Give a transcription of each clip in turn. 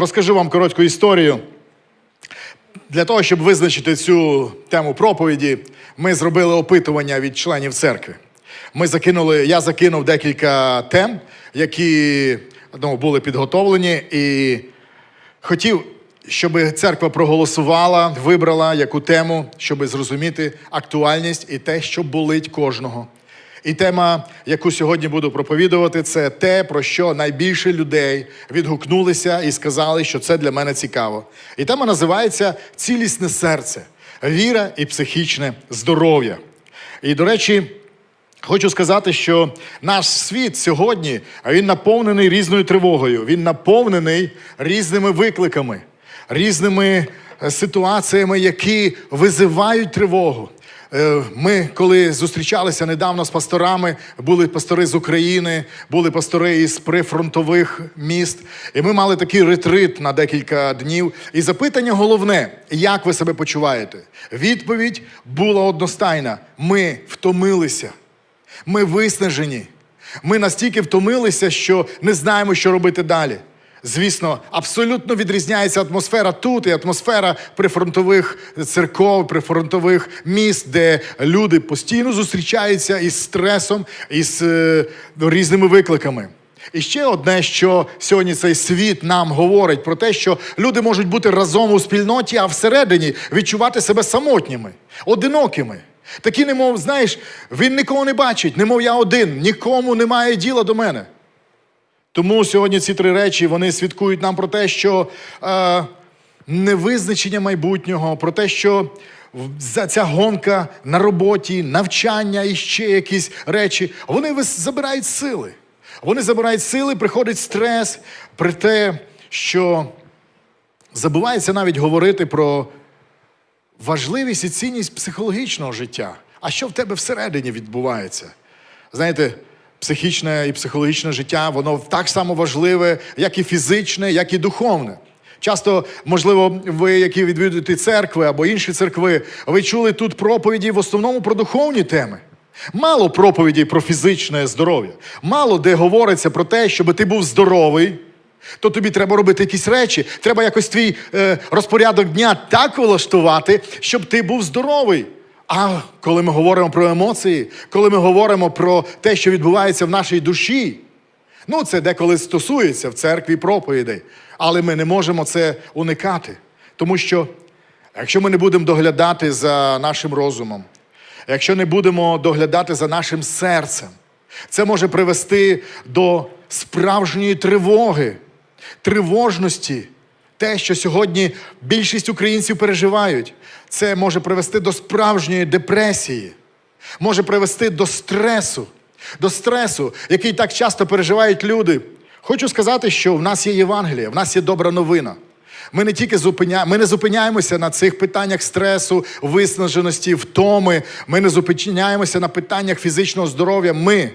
розкажу вам коротку історію. Для того, щоб визначити цю тему проповіді, ми зробили опитування від членів церкви. Ми закинули, я закинув декілька тем, які ну, були підготовлені, і хотів, щоб церква проголосувала, вибрала яку тему, щоб зрозуміти актуальність і те, що болить кожного. І тема, яку сьогодні буду проповідувати, це те, про що найбільше людей відгукнулися і сказали, що це для мене цікаво. І тема називається Цілісне серце, віра і психічне здоров'я. І, до речі, Хочу сказати, що наш світ сьогодні він наповнений різною тривогою, він наповнений різними викликами, різними е, ситуаціями, які визивають тривогу. Е, Ми, коли зустрічалися недавно з пасторами, були пастори з України, були пастори із прифронтових міст, і ми мали такий ретрит на декілька днів. І запитання головне: як ви себе почуваєте? Відповідь була одностайна: ми втомилися. Ми виснажені. Ми настільки втомилися, що не знаємо, що робити далі. Звісно, абсолютно відрізняється атмосфера тут і атмосфера прифронтових церков, прифронтових міст, де люди постійно зустрічаються із стресом, із е, різними викликами. І ще одне, що сьогодні цей світ нам говорить про те, що люди можуть бути разом у спільноті, а всередині відчувати себе самотніми, одинокими. Такі, немов, знаєш, він нікого не бачить, немов я один, нікому немає діла до мене. Тому сьогодні ці три речі вони свідкують нам про те, що е, невизначення майбутнього, про те, що ця гонка на роботі, навчання і ще якісь речі, вони забирають сили. Вони забирають сили, приходить стрес, при те, що забувається навіть говорити про важливість і цінність психологічного життя. А що в тебе всередині відбувається? Знаєте, психічне і психологічне життя, воно так само важливе, як і фізичне, як і духовне. Часто, можливо, ви, які відвідуєте церкви або інші церкви, ви чули тут проповіді в основному про духовні теми. Мало проповідей про фізичне здоров'я. Мало де говориться про те, щоб ти був здоровий, то тобі треба робити якісь речі. Треба якось твій е, розпорядок дня так влаштувати, щоб ти був здоровий. А коли ми говоримо про емоції, коли ми говоримо про те, що відбувається в нашій душі, ну це деколи стосується в церкві проповідей, але ми не можемо це уникати. Тому що якщо ми не будемо доглядати за нашим розумом, якщо не будемо доглядати за нашим серцем, це може привести до справжньої тривоги, тривожності. Те, що сьогодні більшість українців переживають, це може привести до справжньої депресії, може привести до стресу, до стресу, який так часто переживають люди. Хочу сказати, що в нас є Євангеліє, в нас є добра новина. Ми не тільки зупиня... ми не зупиняємося на цих питаннях стресу, виснаженості, втоми. Ми не зупиняємося на питаннях фізичного здоров'я. Ми,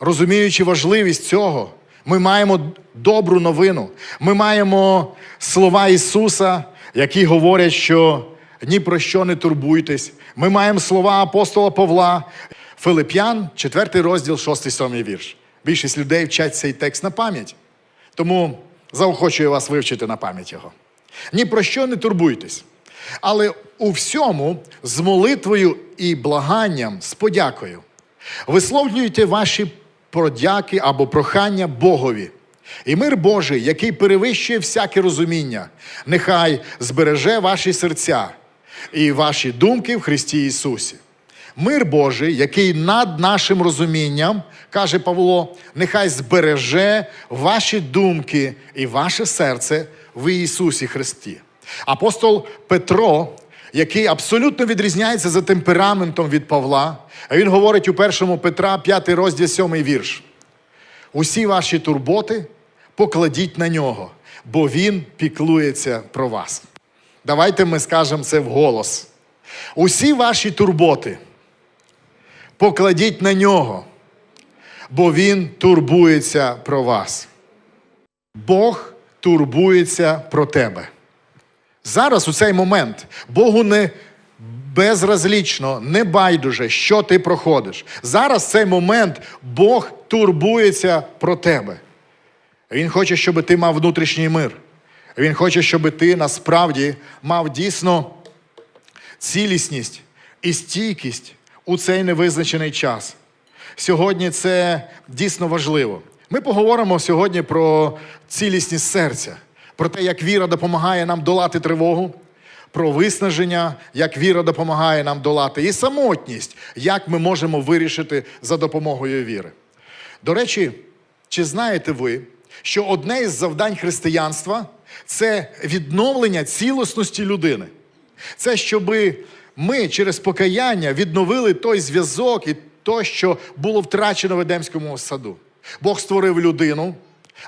розуміючи важливість цього, ми маємо добру новину. Ми маємо слова Ісуса, які говорять, що ні про що не турбуйтесь. Ми маємо слова апостола Павла, Филип'ян, 4 розділ, 6-7 вірш. Більшість людей вчать цей текст на пам'ять. Тому заохочую вас вивчити на пам'ять його. Ні про що не турбуйтесь. Але у всьому з молитвою і благанням, з подякою. Висловлюйте ваші подяки або прохання Богові. І мир Божий, який перевищує всяке розуміння, нехай збереже ваші серця і ваші думки в Христі Ісусі. Мир Божий, який над нашим розумінням, каже Павло, нехай збереже ваші думки і ваше серце в Ісусі Христі. Апостол Петро, який абсолютно відрізняється за темпераментом від Павла, він говорить у 1 Петра, 5 розділ 7 вірш. Усі ваші турботи покладіть на нього, бо він піклується про вас. Давайте ми скажемо це вголос. Усі ваші турботи покладіть на нього, бо він турбується про вас. Бог турбується про тебе. Зараз у цей момент Богу не безразлічно, не байдуже, що ти проходиш. Зараз цей момент Бог турбується про тебе. Він хоче, щоб ти мав внутрішній мир. Він хоче, щоб ти насправді мав дійсно цілісність і стійкість у цей невизначений час. Сьогодні це дійсно важливо. Ми поговоримо сьогодні про цілісність серця, про те, як віра допомагає нам долати тривогу, про виснаження, як віра допомагає нам долати, і самотність, як ми можемо вирішити за допомогою віри. До речі, чи знаєте ви, що одне із завдань християнства це відновлення цілісності людини? Це щоби ми через покаяння відновили той зв'язок і то, що було втрачено в Едемському саду. Бог створив людину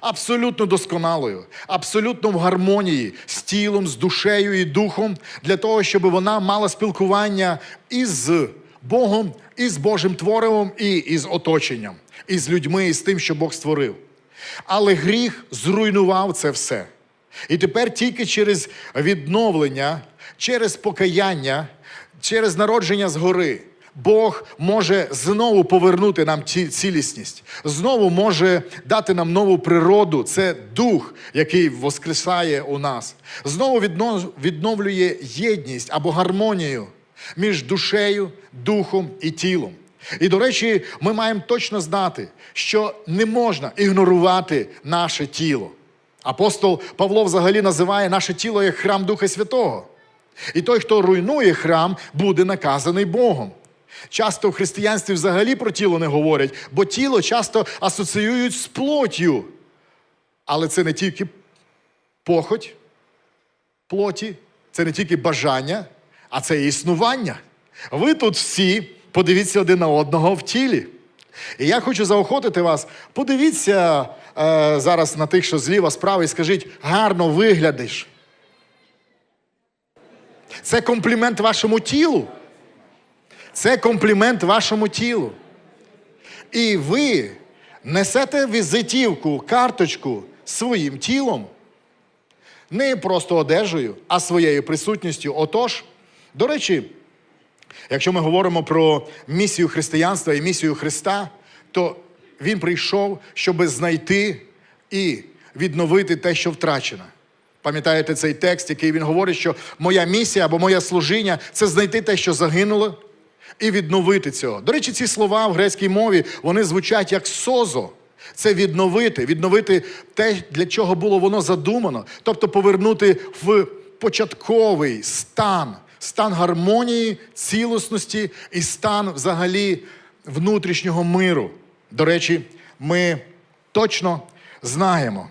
абсолютно досконалою, абсолютно в гармонії з тілом, з душею і духом, для того, щоб вона мала спілкування із Богом, і з Божим творивом, і із оточенням, і з людьми, і з тим, що Бог створив. Але гріх зруйнував це все. І тепер тільки через відновлення, через покаяння, через народження згори, Бог може знову повернути нам цілісність, знову може дати нам нову природу. Це дух, який воскресає у нас. Знову відновлює єдність або гармонію між душею, духом і тілом. І, до речі, ми маємо точно знати, що не можна ігнорувати наше тіло. Апостол Павло взагалі називає наше тіло як храм Духа Святого. І той, хто руйнує храм, буде наказаний Богом. Часто в християнстві взагалі про тіло не говорять, бо тіло часто асоціюють з плоттю. Але це не тільки похоть плоті, це не тільки бажання, а це існування. Ви тут всі подивіться один на одного в тілі. І я хочу заохотити вас, подивіться е, зараз на тих, що зліва, справа, і скажіть, гарно виглядиш. Це комплімент вашому тілу. Це комплімент вашому тілу. І ви несете візитівку, карточку своїм тілом, не просто одежею, а своєю присутністю. Отож, до речі, якщо ми говоримо про місію християнства і місію Христа, то Він прийшов, щоб знайти і відновити те, що втрачено. Пам'ятаєте цей текст, який він говорить, що моя місія або моє служіння це знайти те, що загинуло, і відновити цього. До речі, ці слова в грецькій мові вони звучать як созо. Це відновити, відновити те, для чого було воно задумано, тобто повернути в початковий стан, стан гармонії, цілісності і стан взагалі внутрішнього миру. До речі, ми точно знаємо,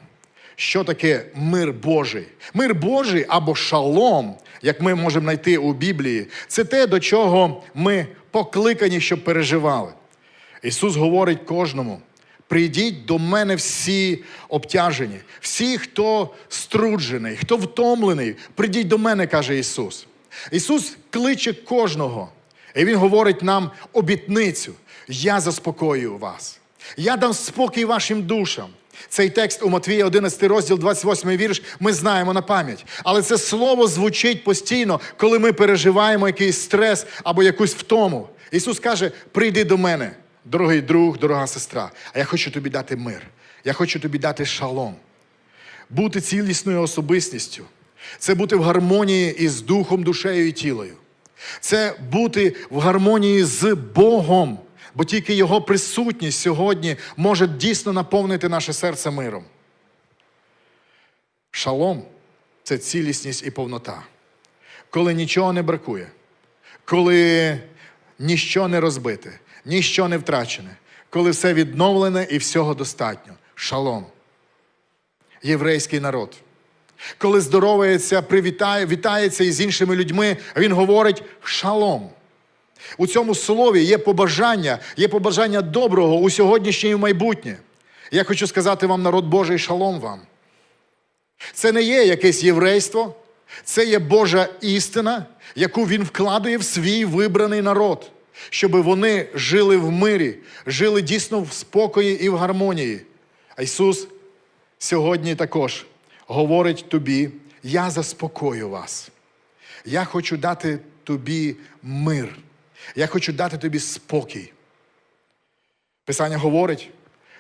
що таке мир Божий. Мир Божий або шалом, як ми можемо знайти у Біблії, це те, до чого ми покликані, щоб переживали. Ісус говорить кожному: прийдіть до мене всі обтяжені, всі, хто струджений, хто втомлений, прийдіть до мене, каже Ісус. Ісус кличе кожного, і Він говорить нам обітницю: Я заспокоюю вас, я дам спокій вашим душам. Цей текст у Матвія 11 розділ, 28 вірш, ми знаємо на пам'ять. Але це слово звучить постійно, коли ми переживаємо якийсь стрес або якусь втому. Ісус каже: прийди до мене, дорогий друг, дорога сестра. А я хочу тобі дати мир. Я хочу тобі дати шалом. Бути цілісною особистістю. Це бути в гармонії із духом, душею і тілою. Це бути в гармонії з Богом, бо тільки Його присутність сьогодні може дійсно наповнити наше серце миром. Шалом це цілісність і повнота. Коли нічого не бракує, коли ніщо не розбите, ніщо не втрачене, коли все відновлене і всього достатньо. Шалом. Єврейський народ. Коли здоровається, привітає, вітається із іншими людьми, він говорить шалом. У цьому слові є побажання, є побажання доброго у сьогоднішнє і в майбутнє. Я хочу сказати вам, народ Божий, шалом вам. Це не є якесь єврейство, це є Божа істина, яку він вкладує в свій вибраний народ, щоб вони жили в мирі, жили дійсно в спокої і в гармонії. А Ісус сьогодні також говорить тобі: я заспокою вас. Я хочу дати тобі мир. Я хочу дати тобі спокій. Писання говорить,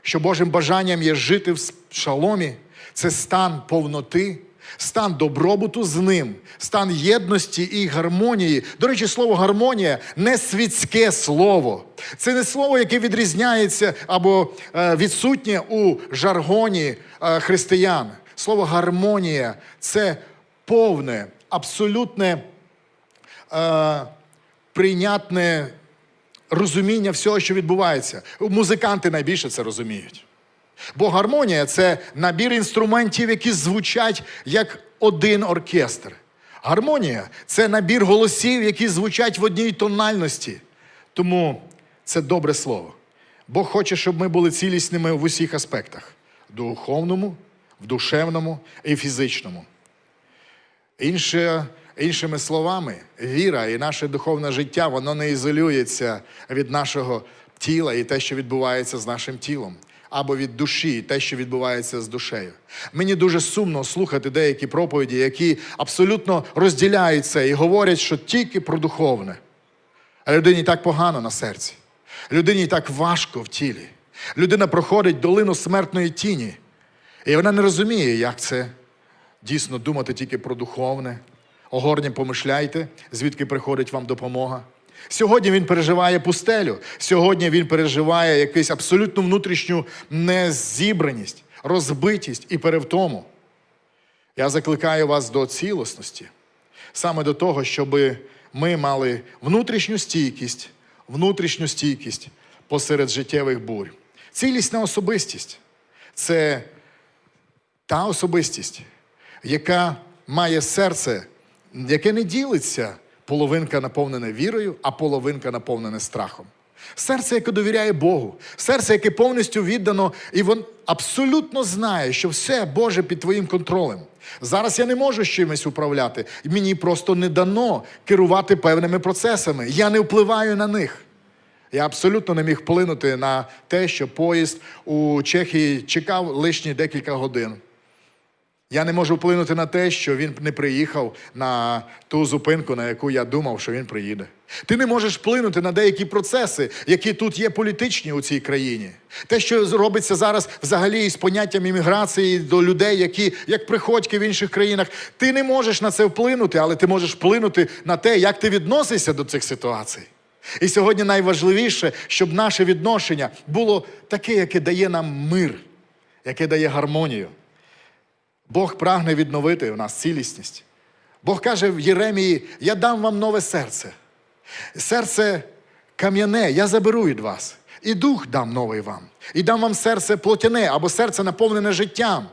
що Божим бажанням є жити в шаломі, це стан повноти стан добробуту з ним, стан єдності і гармонії. До речі, слово гармонія не світське слово. Це не слово, яке відрізняється або е, відсутнє у жаргоні е, християн. Слово гармонія це повне, абсолютне е, прийнятне розуміння всього, що відбувається. Музиканти найбільше це розуміють. Бо гармонія це набір інструментів, які звучать як один оркестр. Гармонія це набір голосів, які звучать в одній тональності. Тому це добре слово. Бог хоче, щоб ми були цілісними в усіх аспектах: духовному, в душевному і фізичному. Інше, іншими словами, віра і наше духовне життя, воно не ізолюється від нашого тіла і те, що відбувається з нашим тілом, або від душі, і те, що відбувається з душею. Мені дуже сумно слухати деякі проповіді, які абсолютно розділяють це і говорять, що тільки про духовне. А людині так погано на серці, людині так важко в тілі. Людина проходить долину смертної тіні, і вона не розуміє, як це дійсно думати тільки про духовне. Огорні помишляйте, звідки приходить вам допомога. Сьогодні він переживає пустелю. Сьогодні він переживає якусь абсолютну внутрішню незібраність, розбитість і перевтому. Я закликаю вас до цілісності, саме до того, щоб ми мали внутрішню стійкість, внутрішню стійкість посеред життєвих бурь. Цілісна особистість це та особистість, яка має серце, яке не ділиться половинка наповнене вірою, а половинка наповнене страхом. Серце, яке довіряє Богу, серце, яке повністю віддано, і він абсолютно знає, що все Боже під твоїм контролем. Зараз я не можу з чимось управляти, мені просто не дано керувати певними процесами. Я не впливаю на них. Я абсолютно не міг вплинути на те, що поїзд у Чехії чекав лишні декілька годин. Я не можу вплинути на те, що він не приїхав на ту зупинку, на яку я думав, що він приїде. Ти не можеш вплинути на деякі процеси, які тут є політичні у цій країні. Те, що робиться зараз взагалі із поняттям імміграції до людей, які як приходьки в інших країнах, ти не можеш на це вплинути, але ти можеш вплинути на те, як ти відносишся до цих ситуацій. І сьогодні найважливіше, щоб наше відношення було таке, яке дає нам мир, яке дає гармонію. Бог прагне відновити у нас цілісність. Бог каже в Єремії: Я дам вам нове серце. Серце кам'яне, я заберу від вас. І дух дам новий вам. І дам вам серце плотяне або серце наповнене життям.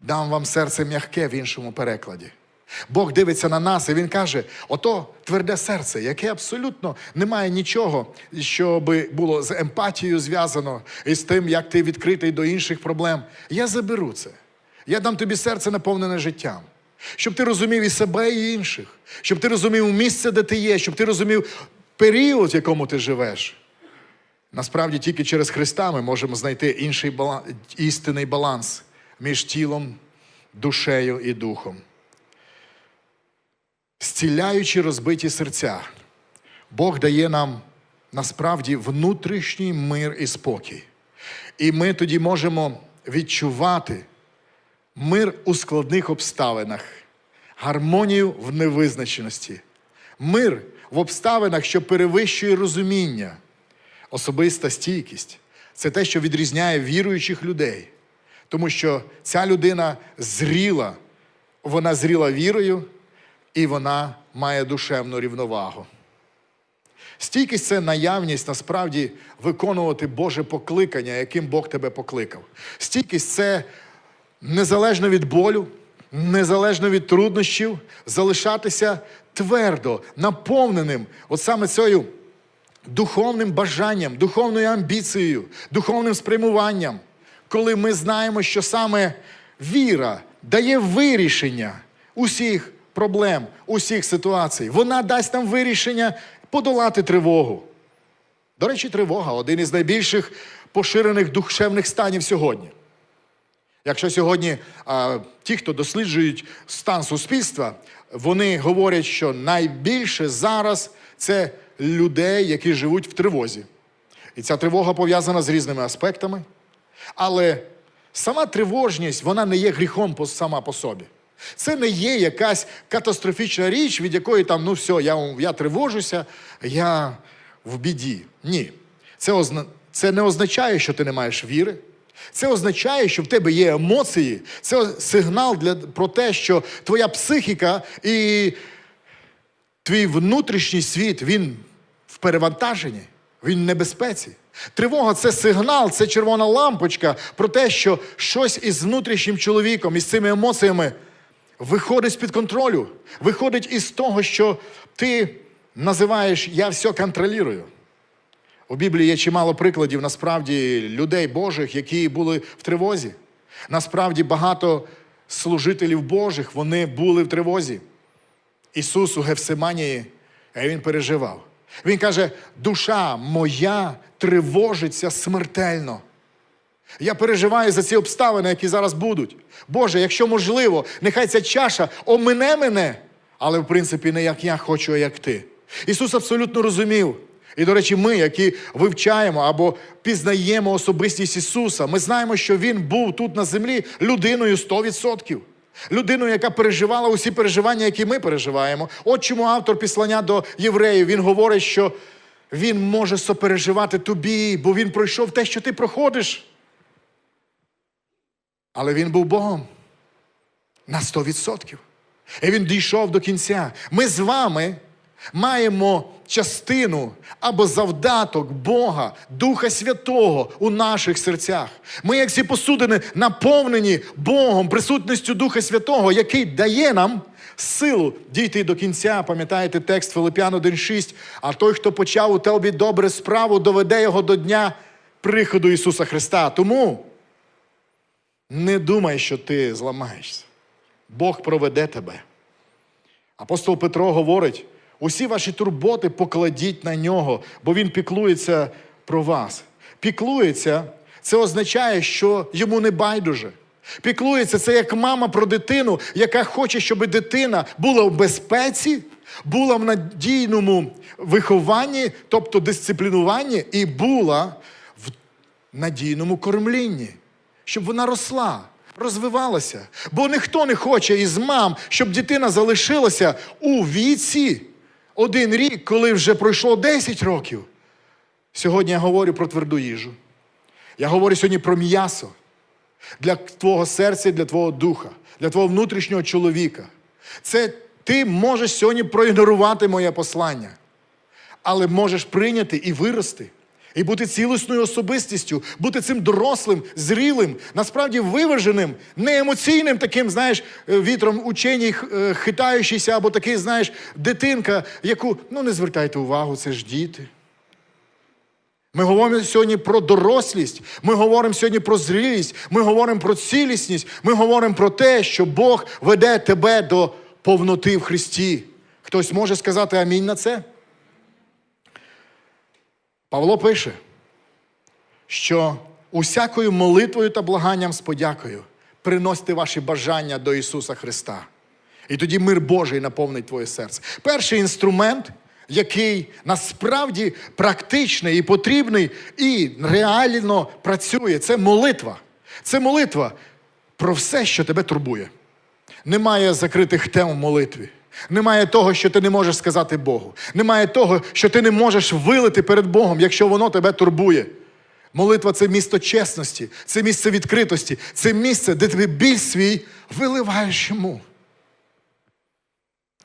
Дам вам серце м'яке в іншому перекладі. Бог дивиться на нас, і Він каже: ото тверде серце, яке абсолютно не має нічого, що би було з емпатією зв'язано і з тим, як ти відкритий до інших проблем. Я заберу це. Я дам тобі серце наповнене життям. Щоб ти розумів і себе, і інших, щоб ти розумів місце, де ти є, щоб ти розумів період, в якому ти живеш. Насправді, тільки через Христа ми можемо знайти інший баланс, істинний баланс між тілом, душею і духом. Зціляючи розбиті серця, Бог дає нам насправді внутрішній мир і спокій. І ми тоді можемо відчувати мир у складних обставинах, гармонію в невизначеності, мир в обставинах, що перевищує розуміння, особиста стійкість це те, що відрізняє віруючих людей. Тому що ця людина зріла, вона зріла вірою, і вона має душевну рівновагу. Стійкість це наявність насправді виконувати Боже покликання, яким Бог тебе покликав. Стійкість це незалежно від болю, незалежно від труднощів, залишатися твердо, наповненим, от саме цією духовним бажанням, духовною амбіцією, духовним спрямуванням, коли ми знаємо, що саме віра дає вирішення усіх проблем, усіх ситуацій. Вона дасть нам вирішення подолати тривогу. До речі, тривога один із найбільших поширених душевних станів сьогодні. Якщо сьогодні а, ті, хто досліджують стан суспільства, вони говорять, що найбільше зараз це людей, які живуть в тривозі. І ця тривога пов'язана з різними аспектами. Але сама тривожність, вона не є гріхом сама по собі. Це не є якась катастрофічна річ, від якої там, ну все, я, я тривожуся, я в біді. Ні. Це, озна... це не означає, що ти не маєш віри. Це означає, що в тебе є емоції. Це сигнал для... про те, що твоя психіка і твій внутрішній світ, він в перевантаженні, він в небезпеці. Тривога це сигнал, це червона лампочка про те, що щось із внутрішнім чоловіком, із цими емоціями виходить з-під контролю, виходить із того, що ти називаєш я все контролюю. У Біблії є чимало прикладів насправді людей Божих, які були в тривозі. Насправді багато служителів Божих вони були в тривозі. Ісус у Гефсиманії, він переживав. Він каже: душа моя тривожиться смертельно. Я переживаю за ці обставини, які зараз будуть. Боже, якщо можливо, нехай ця чаша омине мене, але в принципі не як я хочу, а як ти. Ісус абсолютно розумів. І, до речі, ми, які вивчаємо або пізнаємо особистість Ісуса, ми знаємо, що Він був тут на землі людиною 100%. Людиною, яка переживала усі переживання, які ми переживаємо. От чому автор післання до євреїв він говорить, що він може сопереживати тобі, бо він пройшов те, що ти проходиш. Але він був Богом на 100%. І він дійшов до кінця. Ми з вами маємо частину або завдаток Бога, Духа Святого у наших серцях. Ми, як ці посудини, наповнені Богом, присутністю Духа Святого, який дає нам силу дійти до кінця. Пам'ятаєте текст Филип'ян 1,6. А той, хто почав у тобі добре справу, доведе його до дня приходу Ісуса Христа. Тому не думай, що ти зламаєшся. Бог проведе тебе. Апостол Петро говорить: усі ваші турботи покладіть на нього, бо він піклується про вас. Піклується це означає, що йому не байдуже. Піклується це як мама про дитину, яка хоче, щоб дитина була в безпеці, була в надійному вихованні, тобто дисциплінуванні, і була в надійному кормлінні, щоб вона росла, розвивалася. Бо ніхто не хоче із мам, щоб дитина залишилася у віці один рік, коли вже пройшло 10 років. Сьогодні я говорю про тверду їжу. Я говорю сьогодні про м'ясо для твого серця для твого духа, для твого внутрішнього чоловіка. Це ти можеш сьогодні проігнорувати моє послання, але можеш прийняти і вирости, і бути цілісною особистістю, бути цим дорослим, зрілим, насправді виваженим, не емоційним таким, знаєш, е, вітром ученій е, хитаючийся, або такий, знаєш, дитинка, яку ну не звертайте увагу, це ж діти. Ми говоримо сьогодні про дорослість, ми говоримо сьогодні про зрілість, ми говоримо про цілісність, ми говоримо про те, що Бог веде тебе до повноти в Христі. Хтось може сказати амінь на це? Павло пише, що усякою молитвою та благанням з подякою приносьте ваші бажання до Ісуса Христа. І тоді мир Божий наповнить твоє серце. Перший інструмент, який насправді практичний і потрібний, і реально працює, це молитва. Це молитва про все, що тебе турбує. Немає закритих тем в молитві. Немає того, що ти не можеш сказати Богу. Немає того, що ти не можеш вилити перед Богом, якщо воно тебе турбує. Молитва це місто чесності, це місце відкритості, це місце, де ти біль свій виливаєш йому.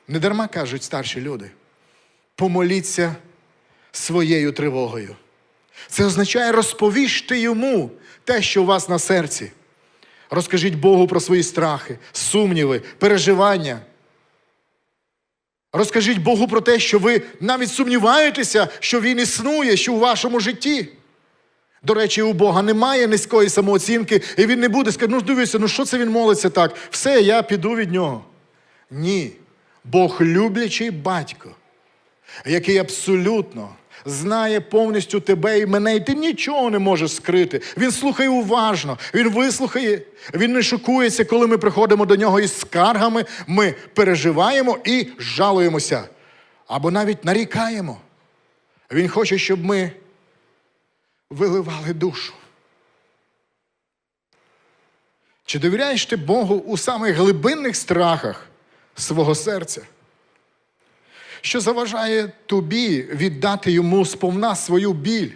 Недарма кажуть старші люди. Помоліться своєю тривогою. Це означає розповіжте йому те, що у вас на серці. Розкажіть Богу про свої страхи, сумніви, переживання. Розкажіть Богу про те, що ви навіть сумніваєтеся, що Він існує, що у вашому житті. До речі, у Бога немає низької самооцінки, і він не буде сказати, ну дивіться, ну що це він молиться так? Все, я піду від нього. Ні. Бог люблячий батько, який абсолютно знає повністю тебе і мене, і ти нічого не можеш скрити. Він слухає уважно, він вислухає, він не шокується, коли ми приходимо до нього із скаргами, ми переживаємо і жалуємося. Або навіть нарікаємо. Він хоче, щоб ми виливали душу. Чи довіряєш ти Богу у самих глибинних страхах свого серця? Що заважає тобі віддати йому сповна свою біль?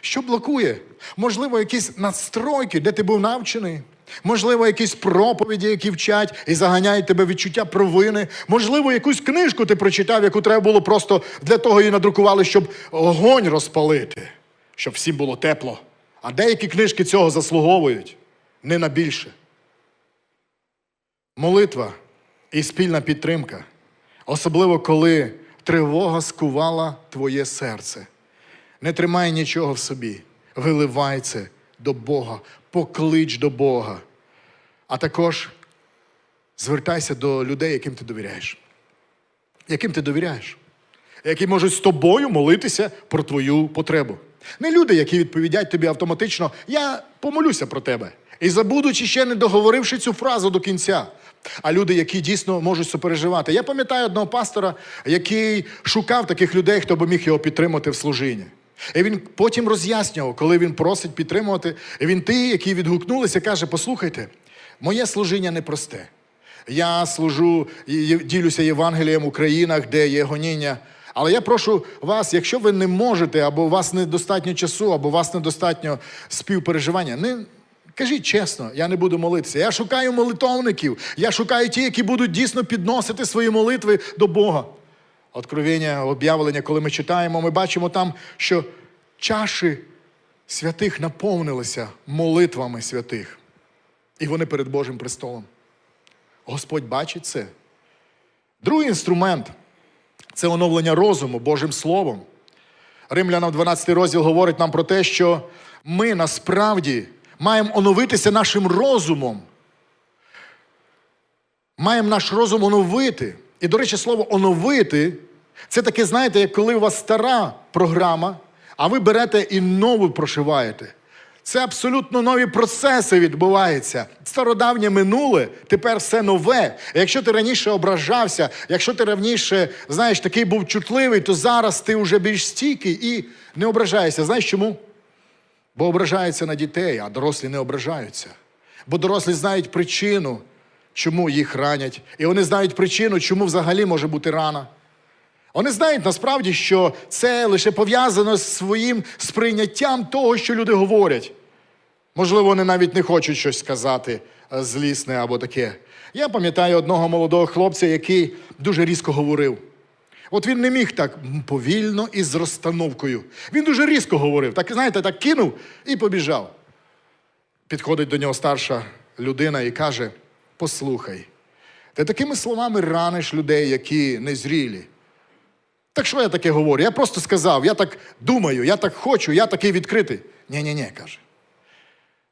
Що блокує? Можливо, якісь надстройки, де ти був навчений. Можливо, якісь проповіді, які вчать і заганяють тебе відчуття провини. Можливо, якусь книжку ти прочитав, яку треба було просто для того її надрукували, щоб огонь розпалити, щоб всім було тепло. А деякі книжки цього заслуговують не на більше. Молитва і спільна підтримка, особливо коли тривога скувала твоє серце. Не тримай нічого в собі, виливай це до Бога, поклич до Бога. А також звертайся до людей, яким ти довіряєш. Яким ти довіряєш, які можуть з тобою молитися про твою потребу. Не люди, які відповідять тобі автоматично, я помолюся про тебе. І забудучи ще не договоривши цю фразу до кінця. А люди, які дійсно можуть сопереживати. Я пам'ятаю одного пастора, який шукав таких людей, хто би міг його підтримати в служінні. І він потім роз'яснював, коли він просить підтримувати. І він ті, які відгукнулися, каже: послухайте, моє служіння непросте. Я служу і ділюся Євангелієм у країнах, де є гоніння. Але я прошу вас, якщо ви не можете, або у вас недостатньо часу, або у вас недостатньо співпереживання, не кажіть чесно, я не буду молитися. Я шукаю молитовників, я шукаю ті, які будуть дійсно підносити свої молитви до Бога. Откровення, об'явлення, коли ми читаємо, ми бачимо там, що чаші святих наповнилися молитвами святих. І вони перед Божим престолом. Господь бачить це. Другий інструмент це оновлення розуму Божим Словом. Римлянам 12 розділ говорить нам про те, що ми насправді маємо оновитися нашим розумом. Маємо наш розум оновити. І, до речі, слово оновити це таке, знаєте, як коли у вас стара програма, а ви берете і нову прошиваєте. Це абсолютно нові процеси відбуваються. Стародавнє минуле, тепер все нове. Якщо ти раніше ображався, якщо ти раніше, знаєш, такий був чутливий, то зараз ти вже більш стійкий і не ображаєшся. Знаєш чому? Бо ображаються на дітей, а дорослі не ображаються. Бо дорослі знають причину, чому їх ранять. І вони знають причину, чому взагалі може бути рана. Вони знають насправді, що це лише пов'язано з своїм сприйняттям того, що люди говорять. Можливо, вони навіть не хочуть щось сказати е, злісне або таке. Я пам'ятаю одного молодого хлопця, який дуже різко говорив. От він не міг так повільно і з розстановкою. Він дуже різко говорив. Так, знаєте, так кинув і побіжав. Підходить до нього старша людина і каже: Послухай, ти такими словами раниш людей, які незрілі. Так що я таке говорю? Я просто сказав, я так думаю, я так хочу, я такий відкритий. Ні-ні-ні, каже.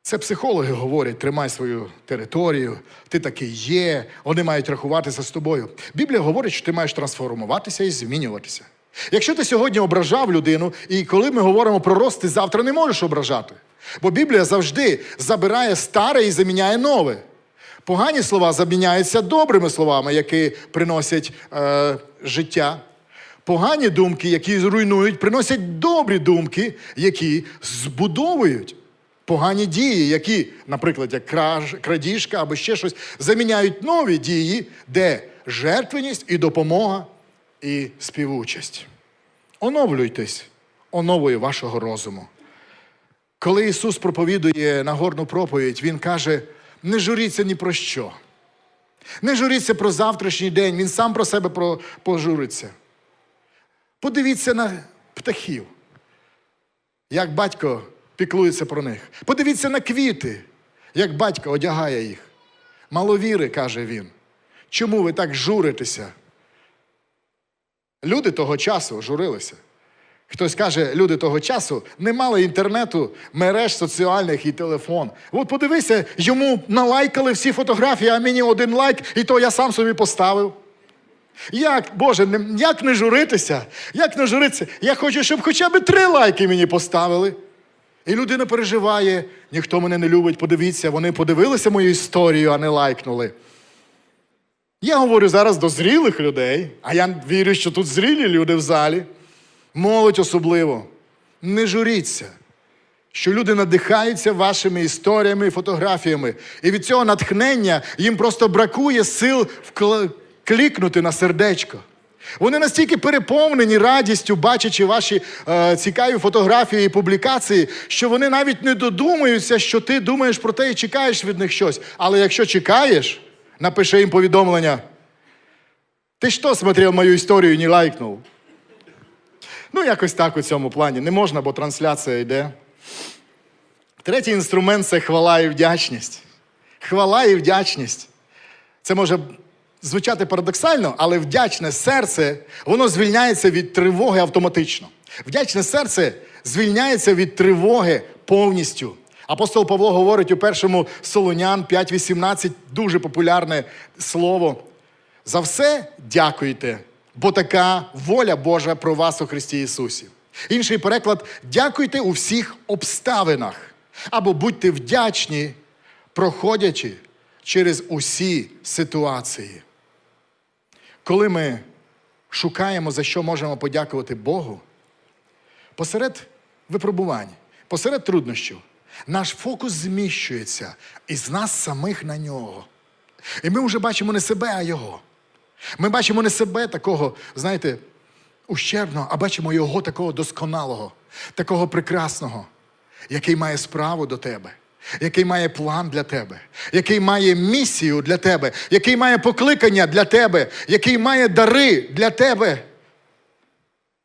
Це психологи говорять, тримай свою територію, ти такий є, вони мають рахуватися з тобою. Біблія говорить, що ти маєш трансформуватися і змінюватися. Якщо ти сьогодні ображав людину, і коли ми говоримо про рост, ти завтра не можеш ображати. Бо Біблія завжди забирає старе і заміняє нове. Погані слова заміняються добрими словами, які приносять е, життя. Погані думки, які руйнують, приносять добрі думки, які збудовують. Погані дії, які, наприклад, як краж, крадіжка або ще щось, заміняють нові дії, де жертвеність і допомога, і співучасть. Оновлюйтесь оновою вашого розуму. Коли Ісус проповідує Нагорну проповідь, Він каже: не журіться ні про що. Не журіться про завтрашній день, Він сам про себе пожуриться. Подивіться на птахів, як батько піклується про них. Подивіться на квіти, як батько одягає їх. Маловіри, каже він. Чому ви так журитеся? Люди того часу журилися. Хтось каже, люди того часу не мали інтернету, мереж соціальних і телефон. От подивися, йому налайкали всі фотографії, а мені один лайк, і то я сам собі поставив. Як, Боже, як не журитися? Як не журитися? Я хочу, щоб хоча б три лайки мені поставили. І людина переживає, ніхто мене не любить, подивіться, вони подивилися мою історію, а не лайкнули. Я говорю зараз до зрілих людей, а я вірю, що тут зрілі люди в залі, молодь особливо. Не журіться. що люди надихаються вашими історіями і фотографіями. І від цього натхнення їм просто бракує сил вкл- клікнути на сердечко. Вони настільки переповнені радістю, бачачи ваші е, цікаві фотографії і публікації, що вони навіть не додумуються, що ти думаєш про те і чекаєш від них щось. Але якщо чекаєш, напиши їм повідомлення. Ти що смотрел мою історію і не лайкнув? Ну, якось так у цьому плані. Не можна, бо трансляція йде. Третій інструмент це хвала і вдячність. Хвала і вдячність. Це може звучати парадоксально, але вдячне серце, воно звільняється від тривоги автоматично. Вдячне серце звільняється від тривоги повністю. Апостол Павло говорить у першому Солонян 5.18, дуже популярне слово. За все дякуйте, бо така воля Божа про вас у Христі Ісусі. Інший переклад дякуйте у всіх обставинах, або будьте вдячні, проходячи через усі ситуації. Коли ми шукаємо, за що можемо подякувати Богу, посеред випробувань, посеред труднощів, наш фокус зміщується із нас самих на нього. І ми вже бачимо не себе, а Його. Ми бачимо не себе такого, знаєте, ущербного, а бачимо його такого досконалого, такого прекрасного, який має справу до тебе, який має план для тебе, який має місію для тебе, який має покликання для тебе, який має дари для тебе.